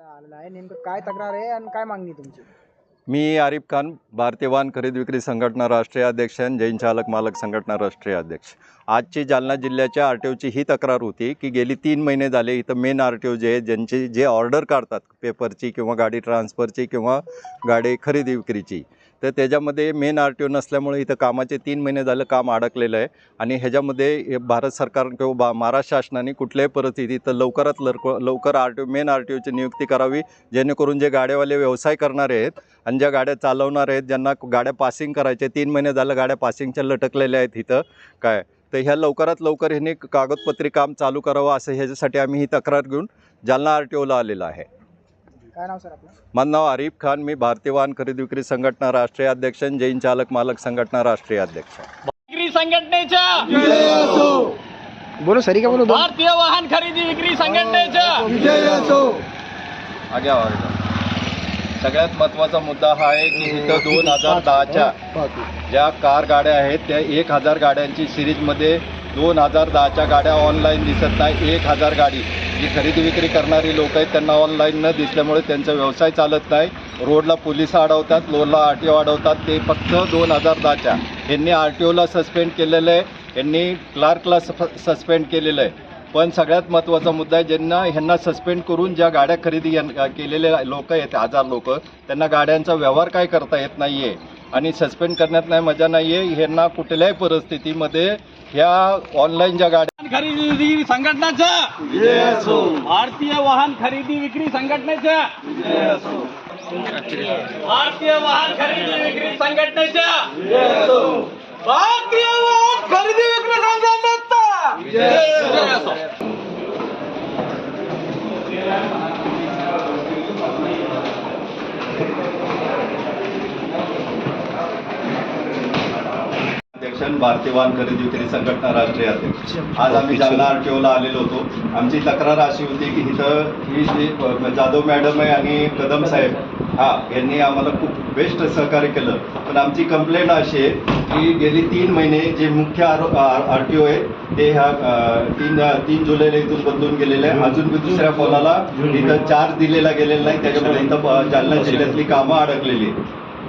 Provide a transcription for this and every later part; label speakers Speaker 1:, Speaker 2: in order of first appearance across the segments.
Speaker 1: आलेला आहे. नेमकं काय तक्रार आहे आणि काय मागणी तुमची?
Speaker 2: मी आरिफ खान भारतीय वाहन खरेदी विक्री संघटना राष्ट्रीय अध्यक्ष आणि जैन चालक मालक संघटना राष्ट्रीय अध्यक्ष. आजची जालना जिल्ह्याच्या आर टी ओची ही तक्रार होती की गेली तीन महिने झाले इथं मेन आर टी ओ जे आहे ज्यांची जे ऑर्डर काढतात पेपरची किंवा गाडी ट्रान्सफरची किंवा गाडी खरेदी विक्रीची तर त्याच्यामध्ये मेन आर टी ओ नसल्यामुळे इथं कामाचे तीन महिने झालं काम अडकलेलं आहे. आणि ह्याच्यामध्ये भारत सरकार किंवा बा महाराष्ट्र शासनाने कुठल्याही परिस्थितीत लवकरात लवकर लवकर R T O men R T ओची नियुक्ती करावी जेणेकरून जे गाड्यावाले व्यवसाय करणारे आहेत आणि ज्या गाड्या चालवणार आहेत ज्यांना गाड्या पासिंग करायच्या तीन महिने झालं गाड्या पासिंगच्या लटकलेल्या आहेत इथं. काय? तर ह्या लवकरात लवकर ह्यांनी कागदपत्री काम चालू करावं असं ह्याच्यासाठी आम्ही ही तक्रार घेऊन जालना आर टी ओला आलेलो आहे.
Speaker 1: काय नाव सर आपलं?
Speaker 2: माझं नाव आरिफ खान. मी भारतीय वाहन खरेदी विक्री संघटना राष्ट्रीय अध्यक्ष आणि जैन चालक मालक संघटना राष्ट्रीय अध्यक्ष.
Speaker 3: विक्री संघटनेच्या
Speaker 1: बोलो सरी का बोलो दोन?
Speaker 3: भारतीय वाहन खरेदी विक्री संघटनेच्या.
Speaker 2: आगे आवाज सगळ्यात महत्त्वाचा मुद्दा हा आहे की इथं दोन हजार दहाच्या ज्या कार गाड्या आहेत त्या एक हजार गाड्यांची सिरीजमध्ये दोन हजार दहाच्या गाड्या ऑनलाईन दिसत नाही एक हजार गाडी. जी खरेदी विक्री करणारी लोक आहेत त्यांना ऑनलाईन न दिसल्यामुळे त्यांचा व्यवसाय चालत नाही. रोडला पोलीस अडवतात लोडला आर टी ओ अडवतात. ते फक्त दोन हजार दहाच्या. यांनी आर टी ओला सस्पेंड केलेलं आहे. यांनी क्लार्कला सस्पेंड केलेलं आहे. पण सगळ्यात महत्त्वाचा मुद्दा आहे ज्यांना ह्यांना सस्पेंड करून ज्या गाड्या खरेदी केलेले लोक आहेत हजार लोक त्यांना गाड्यांचा व्यवहार काय करता येत नाही आहे आणि सस्पेंड करण्यात नाही मजा नाही आहे ह्यांना कुठल्याही परिस्थितीमध्ये या ऑनलाईन ज्या गाड्या
Speaker 3: खरेदी विक्री भारतीय वाहन खरेदी विक्री संघटनेच्या भारतीय वाहन खरेदी विक्री संघटनेच्या भारतीय वाहन खरेदी विक्री संघटनेचा.
Speaker 2: भारतीयवान आणि खरेदी विक्री संघटना राष्ट्रीय अध्यक्ष. आज आम्ही जालना आरटीओला आलेलो होतो. आमची तक्रार अशी होती की इथं ही जी जाधव मॅडम आहे आणि कदम साहेब हा यांनी आम्हाला खूप बेस्ट सहकार्य केलं. पण आमची कंप्लेंट अशी आहे की गेली तीन महिने जे मुख्य आर टी ओ आहे ते ह्या तीन तीन जुलैला इथून बदलून गेलेले आहे. अजून मी दुसऱ्या कोणाला इथं चार्ज दिलेला गेलेला नाही. त्याच्यामुळे इथं जालना जिल्ह्यातली कामं अडकलेली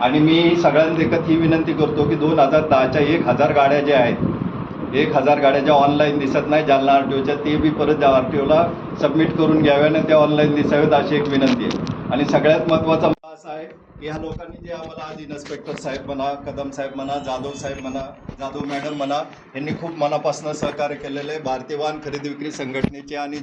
Speaker 2: आणि मी सगळ्यांदेखत ही विनंती करतो की दोन हजार दहाच्या एक हजार गाड्या ज्या आहेत एक हजार गाड्या ज्या ऑनलाईन दिसत नाही जालना आर टी ओच्या ते बी परत आर टी ओला सबमिट करून घ्याव्या आणि त्या ऑनलाईन दिसाव्यात अशी एक विनंती आहे. आणि सगळ्यात महत्त्वाचा असं आहे की ह्या लोकांनी जे आम्हाला आज इन्स्पेक्टर साहेब म्हणा कदम साहेब म्हणा जाधव साहेब म्हणा जाधव मॅडम म्हणा यांनी खूप मनापासून सहकार्य केलेलं आहे. भारतीय वाहन खरेदी विक्री संघटनेचे आणि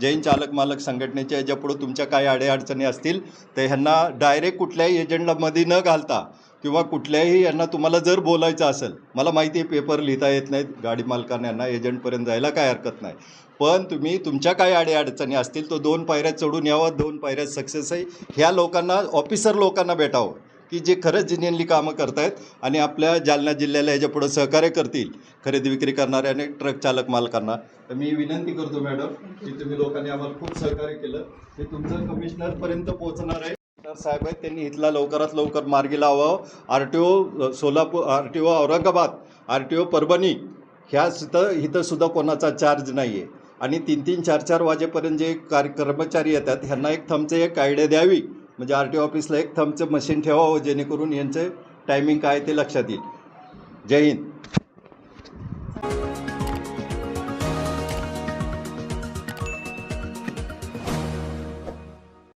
Speaker 2: जैन चालक मालक संघटनेचे याच्यापुढे तुमच्या काही अडीअडचणी असतील तर ह्यांना डायरेक्ट कुठल्याही एजंटमध्ये न घालता किंवा कुठल्याही यांना तुम्हाला जर बोलायचं असेल मला माहिती आहे पेपर लिहिता येत नाहीत गाडी मालकांना यांना एजंटपर्यंत जायला काय हरकत नाही. पण तुम्ही तुमच्या काही अडीअडचणी असतील तो दोन पायऱ्या चढून यावं दोन पायऱ्यात सक्सेस आहे. ह्या लोकांना ऑफिसर लोकांना भेटावं की जे खरंच जिनियनली कामं करतायत आणि आपल्या जालना जिल्ह्याला ह्याच्या पुढं सहकार्य करतील खरेदी विक्री करणाऱ्या आणि ट्रक चालक मालकांना. तर मी विनंती करतो मॅडम की तुम्ही लोकांनी आम्हाला खूप सहकार्य केलं. हे तुमचं कमिशनरपर्यंत पोहोचणार आहे. तर साहेब आहेत त्यांनी इथला लवकरात लवकर मार्गी लावावं. R T O Solapur R T O Aurangabad R T O Parbhani ह्या सुद्धा इथं सुद्धा कोणाचा चार्ज नाही आहे आणि तीन तीन चार चार वाजेपर्यंत जे कार कर्मचारी येतात ह्यांना एक थमचे एक आयडिया द्यावी. म्हणजे आर टी ओ ऑफिसला एक थमचं मशीन ठेवावं जेणेकरून यांचं टायमिंग काय ते लक्षात येईल. जय हिंद.